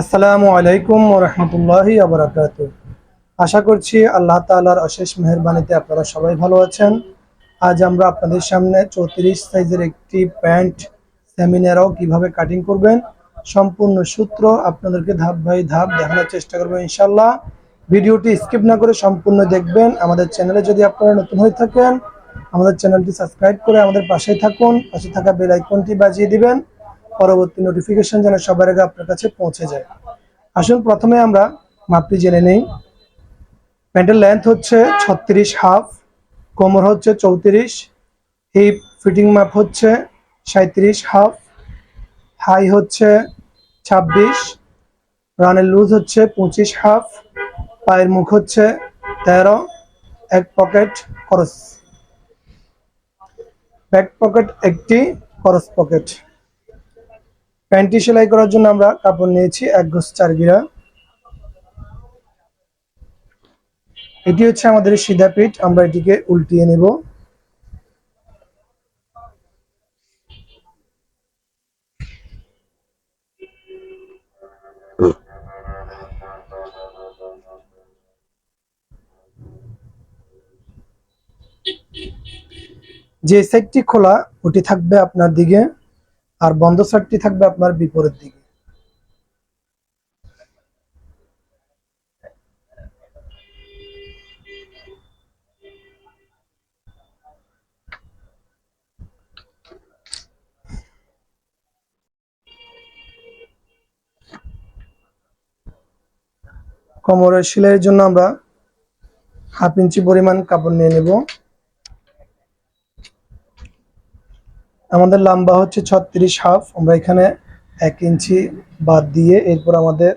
আসসালামু আলাইকুম রহমতুল্লাহি আবরাকাত আশা করছি আল্লাহ তাআলার অশেষ মেহরবানিতে আপনারা সবাই ভালো আছেন। আজ আমরা আপনাদের সামনে চৌত্রিশ সাইজের একটি প্যান্ট, সেমিনারও কীভাবে কাটিং করবেন, সম্পূর্ণ সূত্র আপনাদেরকে ধাপ বাই ধাপ দেখানোর চেষ্টা করব ইনশাল্লাহ ভিডিওটি স্কিপ না করে সম্পূর্ণ দেখবেন। আমাদের চ্যানেলে যদি আপনারা নতুন হয়ে থাকেন, আমাদের চ্যানেলটি সাবস্ক্রাইব করে আমাদের পাশে থাকুন, পাশে থাকা বেল আইকনটি বাজিয়ে দিবেন। পরবর্তী নোটিফিকেশন যেন সবার আগে আপনার কাছে পৌঁছে যায়। আসুন প্রথমে আমরা মাপটি জেনে নেই। প্যান্টের লেন্থ হচ্ছে ছত্রিশ হাফ কোমর হচ্ছে চৌত্রিশ হিপ ফিটিং মাপ হচ্ছে সাঁত্রিশ হাফ হাই হচ্ছে ছাব্বিশ রানের লুজ হচ্ছে পঁচিশ হাফ পায়ের মুখ হচ্ছে তেরো, এক পকেট খরচ ব্যাক পকেট একটি খরচ পকেট প্যান্টটি সেলাই করার জন্য আমরা কাপড় নিয়েছি এক গোছ চার গিরা এটি হচ্ছে আমাদের সিধা পিঠ, আমরা এটিকে উল্টিয়ে নেব। যে সাইডটি খোলা, ওটি থাকবে আপনার দিকে। আর বন্ধ সাইডটি থাকবে আপনার বিপরীত দিকে। কোমরের সেলাইয়ের জন্য আমরা হাফ ইঞ্চি পরিমাণ কাপড় নিয়ে নেব। আমাদের লম্বা হচ্ছে ছত্রিশ হাফ। আমরা এখানে এক ইঞ্চি বাদ দিয়ে এরপর আমাদের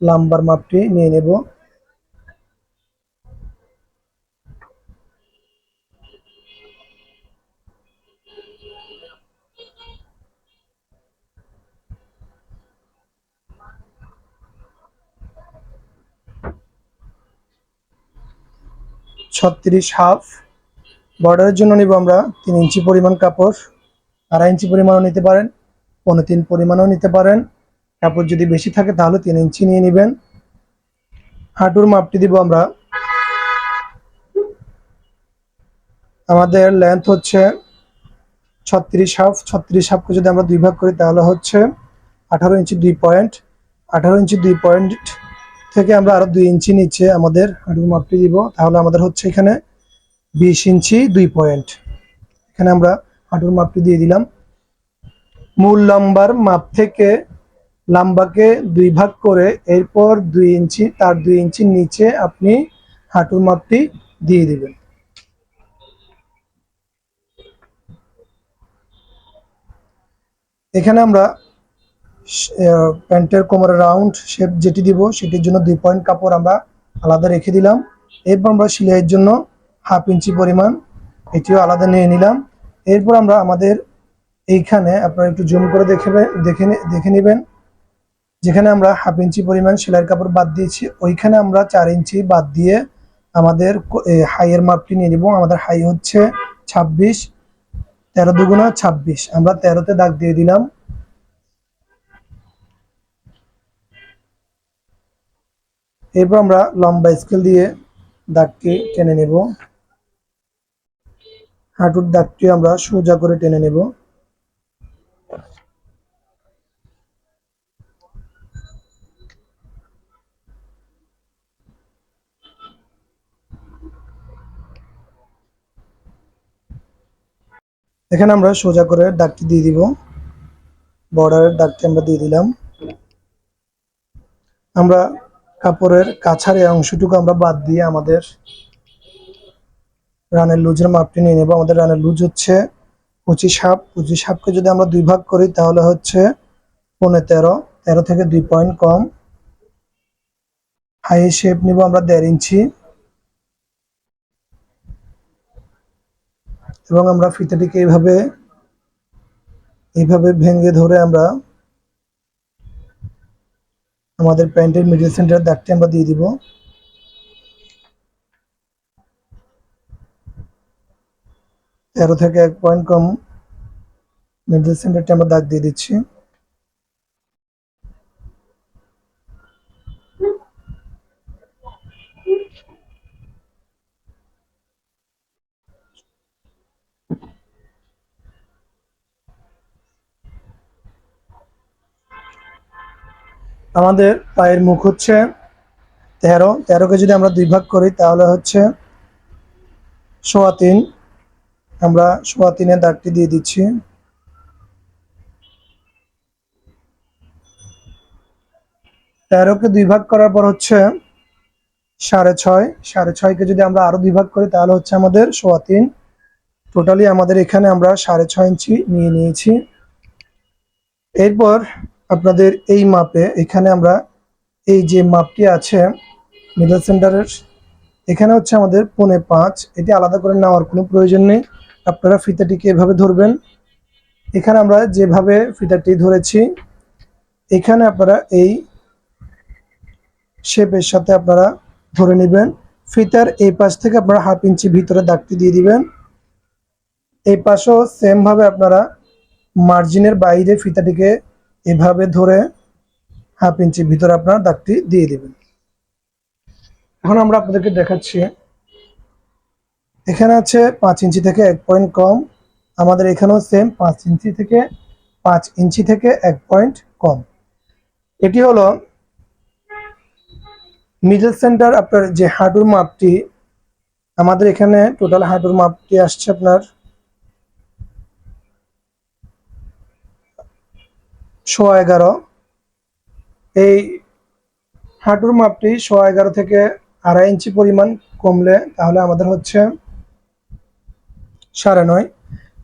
লাম্বার মাপটি নিয়ে নেব। ছত্রিশ হাফ। বর্ডারের জন্য নিব আমরা তিন ইঞ্চি পরিমাণ কাপড়। আড়াই ইঞ্চি পরিমাণও নিতে পারেন পনেরো তিন পরিমাণও নিতে পারেন। কাপড় যদি বেশি থাকে তাহলে তিন ইঞ্চি নিয়ে নেবেন। হাঁটুর মাপটি দিব আমরা। আমাদের লেন্থ হচ্ছে ছত্রিশ হাফ ছত্রিশ হাফকে যদি আমরা দুই ভাগ করি তাহলে হচ্ছে আঠারো ইঞ্চি দুই পয়েন্ট আঠারো ইঞ্চি দুই পয়েন্ট থেকে আমরা আরও দুই ইঞ্চি নিচে আমাদের হাঁটুর মাপটি দিব। তাহলে আমাদের হচ্ছে এখানে বিশ ইঞ্চি দুই পয়েন্ট এখানে আমরা হাঁটুর মাপটি দিয়ে দিলাম। মূল লম্বার মাপ থেকে লম্বাকে দুই ভাগ করে এরপর দুই ইঞ্চি, তার দুই ইঞ্চির নিচে আপনি হাঁটুর মাপটি দিয়ে দিবেন। এখানে আমরা প্যান্টের কোমরের রাউন্ড শেপ যেটি দিব, সেটির জন্য দুই পয়েন্ট কাপড় আমরা আলাদা রেখে দিলাম। এরপর আমরা সেলাইয়ের জন্য হাফ ইঞ্চি পরিমাণ এটিও আলাদা নিয়ে নিলাম। এরপর আমরা আমাদের এইখানে আপনারা একটু জুম করে দেখে দেখে দেখে নেবেন। যেখানে আমরা হাফ ইঞ্চি পরিমাণ সেলাইয়ের কাপড় বাদ দিয়েছি। ওইখানে আমরা চার ইঞ্চি বাদ দিয়ে আমাদের হাইয়ের মাপটি নিয়ে নিব। আমাদের হাই হচ্ছে ছাব্বিশ, তেরো দুগুণা ছাব্বিশ। আমরা তেরোতে দাগ দিয়ে দিলাম। এরপর আমরা লম্বা স্কেল দিয়ে দাগকে টেনে নেব। হাঁটুর দাগটি আমরা সোজা করে টেনে নেব। এখানে আমরা সোজা করে দাগটি দিয়ে দিব। বর্ডারের দাগটি আমরা দিয়ে দিলাম। আমরা কাপড়ের কাছার অংশটুকু আমরা বাদ দিয়ে আমাদের রানের লুজের মাপটি নিয়ে নেব। আমাদের রানের লুজ হচ্ছে পঁচিশ হাফ। পঁচিশ হাফকে যদি আমরা দুই ভাগ করি, তাহলে হচ্ছে পৌনে তেরো। তেরো থেকে দুই পয়েন্ট কম। হাই শেপ নিব আমরা দেড় ইঞ্চি। এবং আমরা ফিতাটিকে এইভাবে এইভাবে ভেঙে ধরে আমরা আমাদের প্যান্টের মিডিল সেন্টার দাগটি আমরা দিয়ে দিব। তেরো থেকে এক পয়েন্ট কম মিডল সেন্টারটি আমরা দাগ দিয়ে দিচ্ছি। আমাদের পায়ের মুখ হচ্ছে তেরো। তেরোকে যদি আমরা দুই ভাগ করি তাহলে হচ্ছে সোয়া তিন। আমরা সোয়া তিনের দাগটি দিয়ে দিচ্ছি। তেরোকে দুই ভাগ করার পর হচ্ছে সাড়ে ছয়। সাড়ে ছয়কে যদি আমরা আরও দুই ভাগ করি, তাহলে হচ্ছে আমাদের সোয়া তিন। টোটালি আমাদের এখানে আমরা সাড়ে ছয় ইঞ্চি নিয়ে নিয়েছি। এরপর আপনাদের এই মাপে এখানে আমরা এই যে মাপটি আছে মিডল সেন্টারের এখানে হচ্ছে আমাদের পৌনে পাঁচ। এটি আলাদা করে নেওয়ার কোনো প্রয়োজন নেই। আপনারা ফিতাটিকে এভাবে ধরবেন। এখানে আমরা যেভাবে ফিতাটি ধরেছি, এখানে আপনারা এই শেপের সাথে আপনারা ধরে নেবেন। ফিতার এই পাশ থেকে আপনারা হাফ ইঞ্চি ভিতরে দাগটি দিয়ে দিবেন। এই পাশেও সেম ভাবে আপনারা মার্জিনের বাইরে ফিতাটিকে এভাবে ধরে হাফ ইঞ্চি ভিতরে আপনারা দাগটি দিয়ে দিবেন। এখন আমরা আপনাদেরকে দেখাচ্ছি এখানে আছে পাঁচ ইঞ্চি থেকে এক পয়েন্ট কম। আমাদের এখানেও সেম পাঁচ ইঞ্চি থেকে পাঁচ ইঞ্চি থেকে এক পয়েন্ট কম। এটি হলো মিডল সেন্টার আপনার যে হাঁটুর মাপটি, আমাদের এখানে টোটাল হাঁটুর মাপটি আসছে আপনার সোয়া এগারো। এই হাঁটুর মাপটি সোয়া এগারো থেকে আড়াই ইঞ্চি পরিমাণ কমলে তাহলে আমাদের হচ্ছে সাড়ে নয়।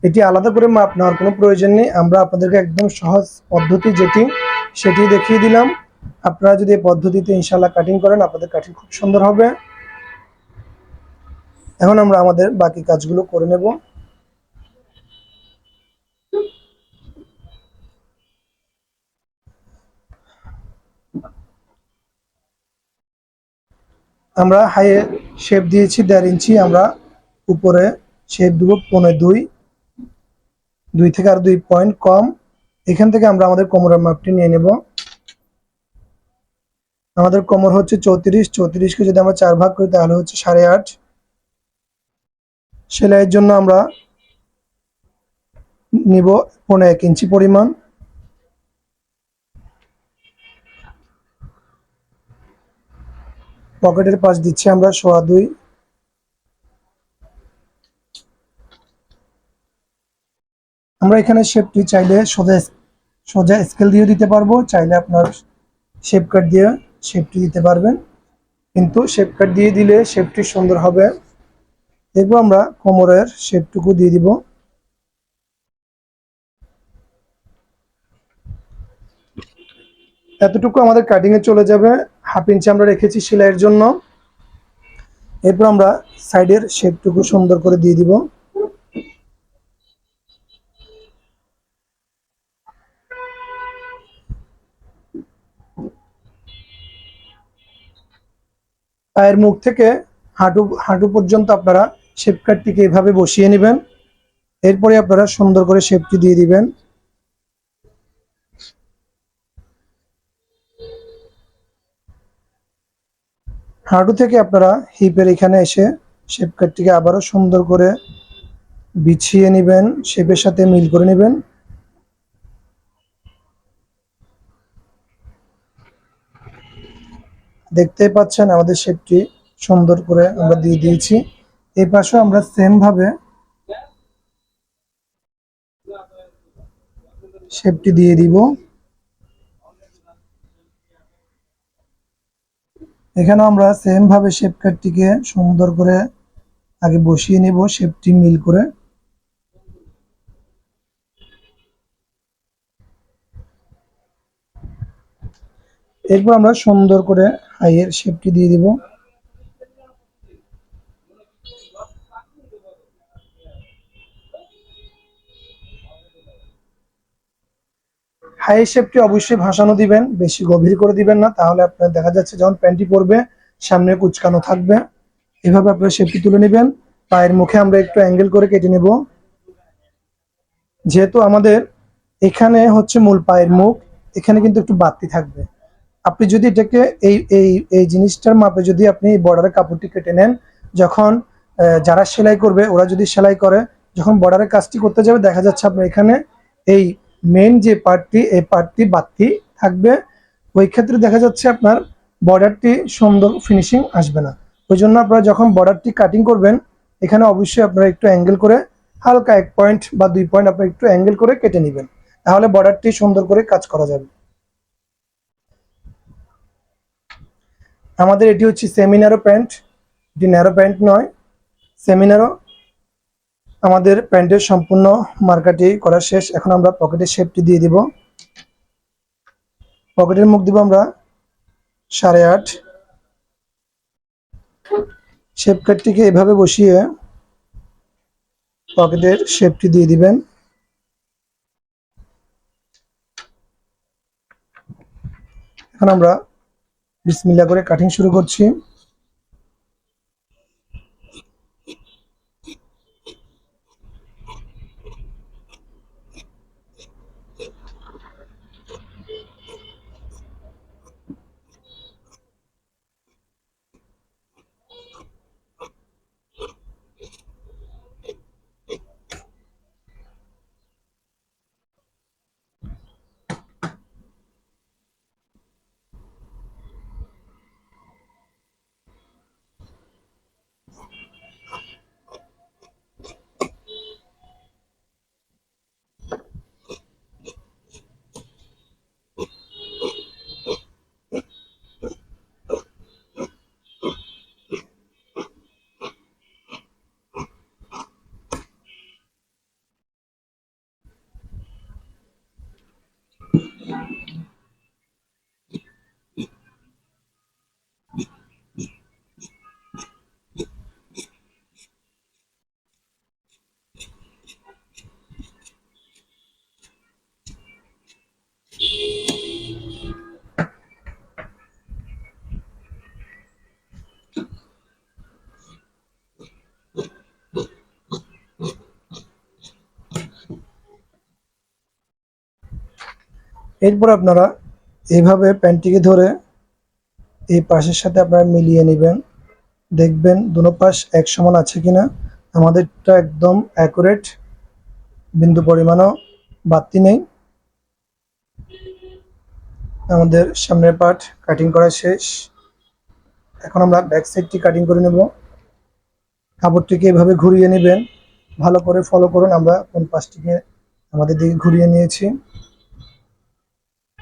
এটি আলাদা করে মাপ নেওয়ার কোনো প্রয়োজন নেই। আমরা আপনাদেরকে একদম সহজ পদ্ধতি যেটি, সেটি দেখিয়ে দিলাম। আপনারা যদি এই পদ্ধতিতে ইনশাল্লাহ কাটিং করেন, আপনাদের কাটিং খুব সুন্দর হবে। এখন আমরা আমাদের বাকি কাজগুলো করে নেব। আমরা হাইয়ে শেপ দিয়েছি, দেড় ইঞ্চি আমরা উপরে শেপ দেবো পনেরো দুই। দুই থেকে আর দুই পয়েন্ট কম। এখান থেকে আমরা আমাদের কোমরের মাপটি নিয়ে নেব। আমাদের কোমর হচ্ছে চৌত্রিশ। চৌত্রিশকে যদি আমরা চার ভাগ করি, তাহলে হচ্ছে সাড়ে আট। সেলাইয়ের জন্য আমরা নিব পনেরো এক ইঞ্চি পরিমাণ। পকেটের পাশ দিচ্ছি আমরা সোয়া দুই। আমরা এখানে শেপটি চাইলে সোজা সোজা স্কেল দিয়ে দিতে পারব। চাইলে আপনার শেপ কাট দিয়ে শেপটি দিতে পারবেন। কিন্তু শেপ কাট দিয়ে দিলে শেপটি সুন্দর হবে। দেখব আমরা কোমরের শেপটুকু দিয়ে দিব। এতটুকু আমাদের কাটিং এ চলে যাবে। হাফ ইঞ্চি আমরা রেখেছি সেলাইয়ের জন্য। এরপর আমরা সাইডের শেপটুকু সুন্দর করে দিয়ে দিব। পায়ের মুখ থেকে হাঁটু হাঁটু পর্যন্ত আপনারা শেপ কাটটিকে এভাবে বসিয়ে নেবেন। এরপরে আপনারা সুন্দর করে শেপটি দিয়ে দিবেন। হাঁটু থেকে আপনারা হিপের এখানে এসে শেপ কাটটিকে আবারও সুন্দর করে বিছিয়ে নেবেন শেপের সাথে মিল করে নেবেন। দেখতে পাচ্ছেন আমাদের শেপটি সুন্দর করে আমরা দিয়ে দিয়েছি। এই পাশেও আমরা সেম ভাবে শেপটি দিয়ে দিব। এখানেও আমরা সেম ভাবে শেপ কাটটিকে সুন্দর করে আগে বসিয়ে নেব শেপটি মিল করে। এরপর আমরা সুন্দর করে হাইয়ের শেপটি দিয়ে দিব। হাই শেপটি অবশ্যই ভাসানো দিবেন, বেশি গভীর করে দিবেন না। তাহলে আপনার দেখা যাচ্ছে যখন প্যান্টটি পরবে, সামনে কুচকানো থাকবে। এভাবে আপনার শেপটি তুলে নেবেন। পায়ের মুখে আমরা একটু অ্যাঙ্গেল করে কেটে নেব। যেহেতু আমাদের এখানে হচ্ছে মূল পায়ের মুখ, এখানে কিন্তু একটু বাড়তি থাকবে। আপনি যদি এটাকে এই এই এই জিনিসটার মাপে যদি আপনি বর্ডারের কাপড়টি কেটে নেন, যখন যারা সেলাই করবে, ওরা যদি সেলাই করে, যখন বর্ডারের কাজটি করতে যাবে, দেখা যাচ্ছে আপনার এখানে এই মেন যে পার্টটি এই পার্টটি বাড়তি থাকবে, ওই ক্ষেত্রে দেখা যাচ্ছে আপনার বর্ডারটি সুন্দর ফিনিশিং আসবে না। ওই জন্য আপনারা যখন বর্ডারটি কাটিং করবেন, এখানে অবশ্যই আপনারা একটু অ্যাঙ্গেল করে হালকা এক পয়েন্ট বা দুই পয়েন্ট আপনারা একটু অ্যাঙ্গেল করে কেটে নেবেন। তাহলে বর্ডারটি সুন্দর করে কাজ করা যাবে। আমাদের এটি হচ্ছে সেমিনারো প্যান্ট এটি ন্যারো প্যান্ট নয়। সেমিনারো আমাদের প্যান্টের সম্পূর্ণ মার্কাটি করা শেষ। এখন আমরা পকেটের শেপটি দিয়ে দিব। পকেটের মুখ দিব আমরা সাড়ে আট। শেপ কাটটিকে এভাবে বসিয়ে পকেটের শেপটি দিয়ে দিবেন। এখন আমরা বিসমিল্লা করে কাটিং শুরু করছি। এরপর আপনারা এইভাবে প্যান্টটিকে ধরে এই পাশের সাথে আপনারা মিলিয়ে নেবেন। দেখবেন দুনো পাশ এক সমান আছে কিনা। আমাদেরটা একদম অ্যাকুরেট বিন্দু পরিমাণও বাড়তি নেই। আমাদের সামনের পার্ট কাটিং করা শেষ। এখন আমরা ব্যাক সাইডটি কাটিং করে নেব। কাপড়টিকে এভাবে ঘুরিয়ে নেবেন। ভালো করে ফলো করুন। আমরা কোন পাশটিকে আমাদের দিকে ঘুরিয়ে নিয়েছি।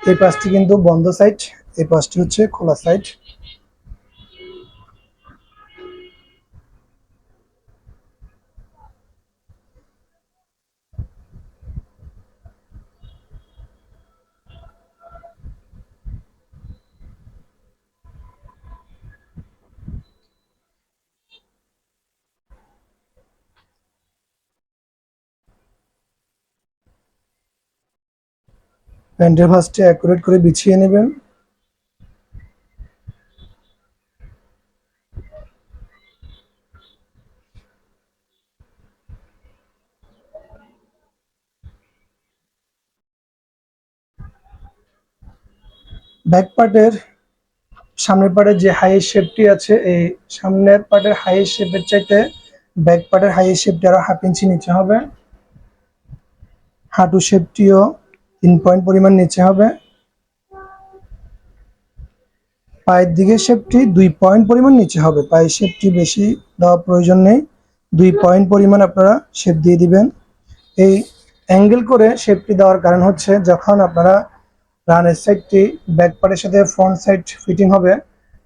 এই পাশটি কিন্তু বন্ধ সাইড এই পাশটি হচ্ছে খোলা সাইড প্যান্টের ভাঁজটি অ্যাকুরেট করে বিছিয়ে নেবেন। ব্যাক পার্টের সামনের পার্টের যে হাই শেপটি আছে, এই সামনের পার্টের হাই শেপের চাইতে ব্যাক পার্টের হাই শেপটি আরও হাফ ইঞ্চি নিচে হবে। হাঁটু শেপটিও তিন পয়েন্ট পরিমাণ নিচে হবে। পায়ের দিকে শেপটি দুই পয়েন্ট পরিমাণ নিচে হবে। পায়ের শেপটি বেশি দেওয়ার প্রয়োজন নেই। দুই পয়েন্ট পরিমাণ আপনারা শেপ দিয়ে দিবেন। এই অ্যাঙ্গেল করে শেপটি দেওয়ার কারণ হচ্ছে যখন আপনারা রানের সাইডটি ব্যাক পার্টের সাথে ফ্রন্ট সাইড ফিটিং হবে,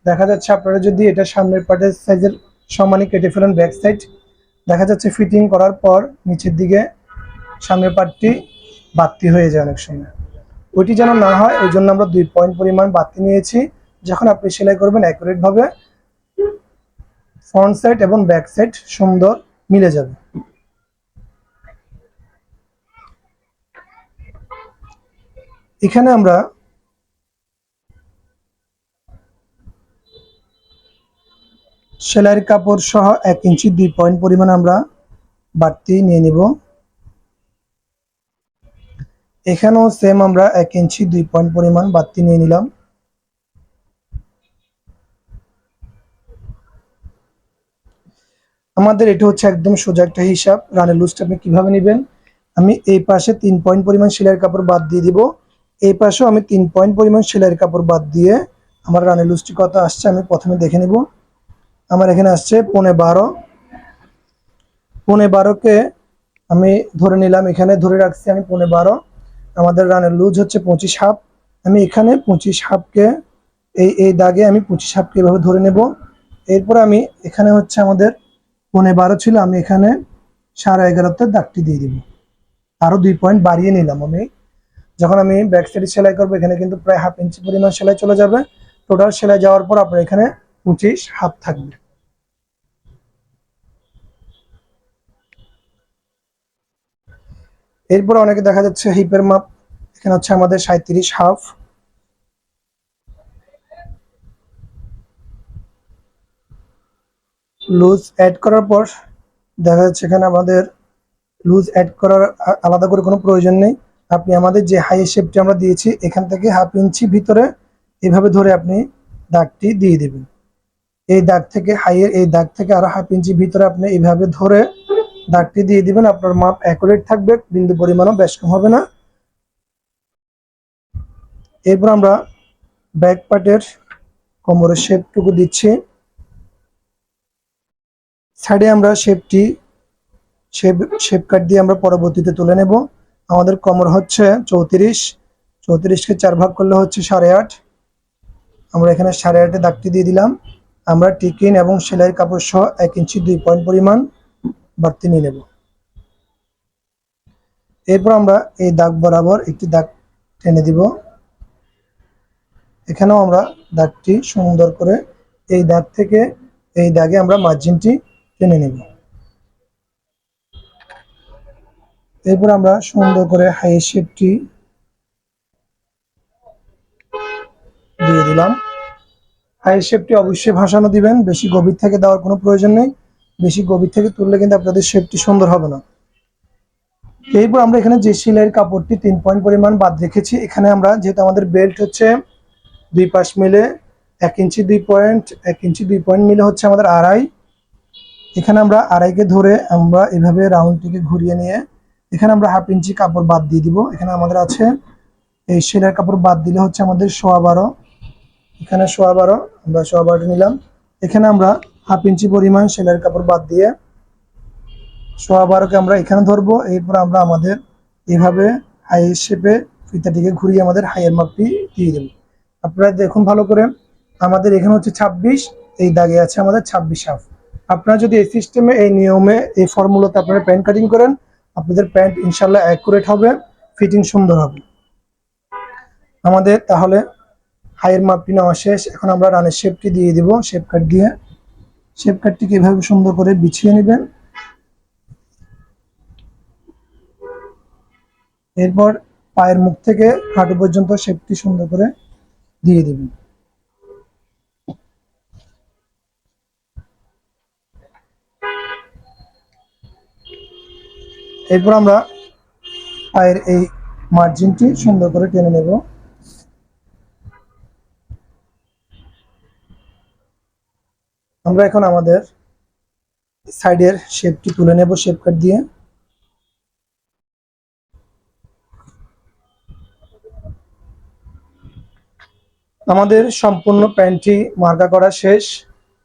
দেখা যাচ্ছে আপনারা যদি এটা সামনের পার্টের সাইজের সমানই কেটে ফেলেন ব্যাক সাইড দেখা যাচ্ছে ফিটিং করার পর নিচের দিকে সামনের পার্টটি বাড়তি হয়ে যায় অনেক সময়। ওইটি যেন না হয়, ওই জন্য আমরা দুই পয়েন্ট পরিমাণ বাড়তি নিয়েছি। যখন আপনি সেলাই করবেন অ্যাকুরেট ভাবে ফ্রন্ট সাইড এবং ব্যাক সাইড সুন্দর মিলে যাবে। এখানে আমরা সেলাইয়ের কাপড় সহ এক ইঞ্চি দুই পয়েন্ট পরিমাণ আমরা বাড়তি নিয়ে নিব। এখানেও সেম আমরা এক ইঞ্চি দুই পয়েন্ট পরিমাণ বাড়তি নিয়ে নিলাম। আমাদের এটা হচ্ছে একদম সোজা একটা হিসাব, রানের লুজটা আপনি কীভাবে নেবেন? আমি এই পাশে তিন পয়েন্ট পরিমাণ সেলাইয়ের কাপড় বাদ দিয়ে দিব। এই পাশেও আমি তিন পয়েন্ট পরিমাণ সেলাইয়ের কাপড় বাদ দিয়ে আমার রানের লুজটি কত আসছে আমি প্রথমে দেখে নিব। আমার এখানে আসছে পনে বারো। পনে বারোকে আমি ধরে নিলাম, এখানে ধরে রাখছি আমি পনে বারো। আমাদের রানের লুজ হচ্ছে পঁচিশ হাফ। আমি এখানে পঁচিশ হাফকে, এই এই দাগে আমি পঁচিশ হাফকে এভাবে ধরে নেব। এরপর আমি এখানে হচ্ছে আমাদের পনে বারো ছিল, আমি এখানে সাড়ে এগারোতে দাগটি দিয়ে দিব। আরও দুই পয়েন্ট বাড়িয়ে নিলাম আমি। যখন আমি ব্যাক সাইডে সেলাই করব, এখানে কিন্তু প্রায় হাফ ইঞ্চি পরিমাণ সেলাই চলে যাবে। টোটাল সেলাই যাওয়ার পর আপনার এখানে পঁচিশ হাফ থাকবে। এরপর অনেকে দেখা যাচ্ছে হিপের মাপ, এখানে হচ্ছে আমাদের সাঁত্রিশ হাফ লুজ অ্যাড করার পর দেখা যাচ্ছে এখানে আমাদের লুজ অ্যাড করার আলাদা করে কোনো প্রয়োজন নেই। আপনি আমাদের যে হাই শেপটি আমরা দিয়েছি, এখান থেকে হাফ ইঞ্চি ভিতরে এভাবে ধরে আপনি দাগটি দিয়ে দেবেন। এই দাগ থেকে হাইয়ের এই দাগ থেকে আরও হাফ ইঞ্চি ভিতরে আপনি এইভাবে ধরে দাগটি দিয়ে দিবেন, আপনার মাপ অ্যাকুরেট থাকবে, বিন্দু পরিমাণও বেশ কম হবে না। এরপর আমরা ব্যাক পার্টের কোমরের শেপটুকু দিচ্ছি। সাইডে আমরা শেপটি শেপ শেপ কাট দিয়ে আমরা পরবর্তীতে তুলে নেব। আমাদের কোমর হচ্ছে চৌত্রিশ, চৌত্রিশকে চার ভাগ করলে হচ্ছে সাড়ে আট। আমরা এখানে সাড়ে আটে দাগটি দিয়ে দিলাম। আমরা টিকিন এবং সেলাইয়ের কাপড় সহ এক ইঞ্চি দুই পয়েন্ট পরিমাণ বাড়তি নিয়ে নেব। এরপর আমরা এই দাগ বরাবর একটি দাগ টেনে দিব। এখানেও আমরা দাগটি সুন্দর করে এই দাগ থেকে এই দাগে আমরা মার্জিনটি টেনে নেব। এরপর আমরা সুন্দর করে হাই শেপটি দিয়ে দিলাম। হাই শেপটি অবশ্যই ভাসানো দিবেন, বেশি গভীর থেকে দেওয়ার কোনো প্রয়োজন নেই। বেশি গভীর থেকে তুললে কিন্তু আপনাদের শেপটি সুন্দর হবে না। এরপর আমরা এখানে যে সেলাইয়ের কাপড়টি তিন পয়েন্ট পরিমাণ বাদ রেখেছি, এখানে আমরা যেহেতু আমাদের বেল্ট হচ্ছে দুই পাশ মিলে এক ইঞ্চি দুই পয়েন্ট এক ইঞ্চি দুই পয়েন্ট মিলে হচ্ছে আমাদের আড়াই। এখানে আমরা আড়াইকে ধরে আমরা এভাবে রাউন্ডটিকে ঘুরিয়ে নিয়ে এখানে আমরা হাফ ইঞ্চি কাপড় বাদ দিয়ে দিব। এখানে আমাদের আছে এই সেলাইয়ের কাপড় বাদ দিলে হচ্ছে আমাদের সোয়া বারো। এখানে সোয়া বারো, আমরা সোয়া বারোটা নিলাম। এখানে আমরা হাফ ইঞ্চি পরিমাণ সেলাইয়ের কাপড় বাদ দিয়ে সোয়া বারোকে আমরা এখানে ধরবো। এরপর আমরা আমাদের এভাবে হাই শেপে ফিতাটিকে ঘুরিয়ে আমাদের হাইয়ের মাপটি দিয়ে দেবো। আপনারা দেখুন ভালো করে, আমাদের এখানে হচ্ছে ছাব্বিশ, এই দাগে আছে আমাদের ছাব্বিশ হাফ। আপনারা যদি এই সিস্টেমে এই নিয়মে, এই ফর্মুলাতে আপনারা প্যান্ট কাটিং করেন, আপনাদের প্যান্ট ইনশাল্লাহ অ্যাকুরেট হবে ফিটিং সুন্দর হবে। আমাদের তাহলে হাইয়ের মাপটি নেওয়া শেষ। এখন আমরা রানের শেপটি দিয়ে দিব শেপ কাট দিয়ে। শেপ কাটটিকে এভাবে সুন্দর করে বিছিয়ে নেবেন। এরপর পায়ের মুখ থেকে হাঁটু পর্যন্ত শেপটি সুন্দর করে দিয়ে দিবেন। এরপর আমরা পায়ের এই মার্জিনটি সুন্দর করে টেনে নেব। আমরা এখন আমাদের সাইডের শেপটি তুলে নেব, শেপ কাট দিয়ে। আমাদের সম্পূর্ণ প্যান্টটি মার্কা করা শেষ,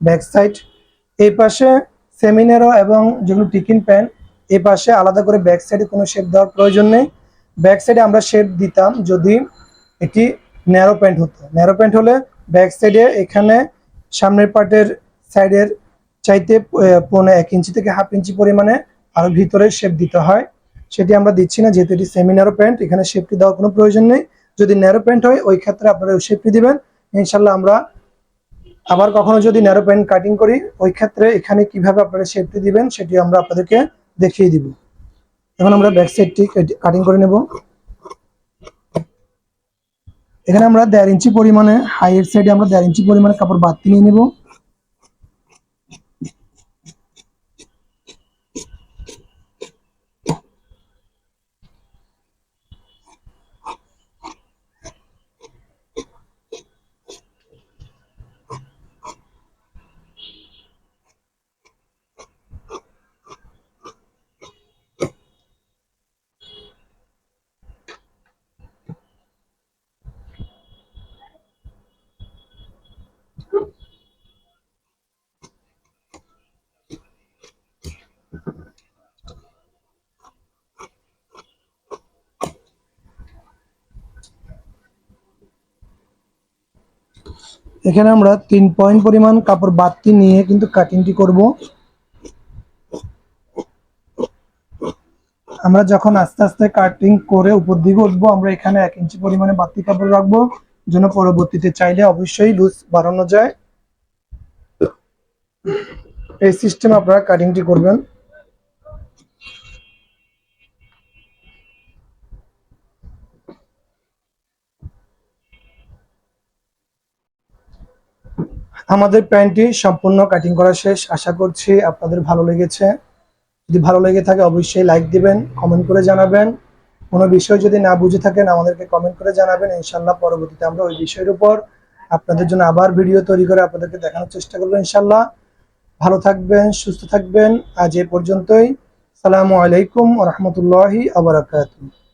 ব্যাক সাইড। এই পাশে সেমিনারো এবং যেগুলো টিকিন প্যান্ট, এই পাশে আলাদা করে ব্যাক সাইডে কোনো শেপ দেওয়ার প্রয়োজন নেই। ব্যাক সাইডে আমরা শেপ দিতাম যদি এটি ন্যারো প্যান্ট হতো। ন্যারো প্যান্ট হলে ব্যাক সাইডে এখানে সামনের পার্টের সাইডের চাইতে পৌনে এক ইঞ্চি থেকে হাফ ইঞ্চি পরিমাণে আর ভিতরে শেপ দিতে হয়। সেটি আমরা দিচ্ছি না, যেহেতু এটি সেমি ন্যারো প্যান্ট এখানে শেপটি দেওয়ার কোনো প্রয়োজন নেই। যদি ন্যারো প্যান্ট হয়, ওই ক্ষেত্রে আপনারা ওই শেপটি দিবেন। ইনশাল্লাহ আমরা আবার কখনো যদি ন্যারো প্যান্ট কাটিং করি, ওই ক্ষেত্রে এখানে কীভাবে আপনারা শেপটি দিবেন, সেটি আমরা আপনাদেরকে দেখিয়ে দিব। এখন আমরা ব্যাক সাইডটি কাটিং করে নেব। এখানে আমরা দেড় ইঞ্চি পরিমাণে হাইয়ের সাইডে আমরা দেড় ইঞ্চি পরিমাণে কাপড় বাড়তি নিয়ে নেব। এখানে আমরা তিন পয়েন্ট পরিমাণ কাপড় বাড়তি নিয়ে কিন্তু কাটিংটি করব। আমরা যখন আস্তে আস্তে কাটিং করে উপর দিকে উঠবো, আমরা এখানে এক ইঞ্চি পরিমাণে বাড়তি কাপড় রাখব। যেন পরবর্তীতে চাইলে অবশ্যই লুজ বাড়ানো যায়। এই সিস্টেম আপনারা কাটিংটি করবেন। আমাদের প্যান্টটি সম্পূর্ণ কাটিং করা শেষ। আশা করছি আপনাদের ভালো লেগেছে। যদি ভালো লেগে থাকে, অবশ্যই লাইক দিবেন কমেন্ট করে জানাবেন। কোনো বিষয় যদি না বুঝে থাকেন, আমাদেরকে কমেন্ট করে জানাবেন। ইনশাল্লাহ পরবর্তীতে আমরা ওই বিষয়ের উপর আপনাদের জন্য আবার ভিডিও তৈরি করে আপনাদেরকে দেখানোর চেষ্টা করব ইনশাল্লাহ ভালো থাকবেন, সুস্থ থাকবেন। আজ এ পর্যন্তই। সালামু আলাইকুম রহমতুল্লাহি আবরাকাতুহ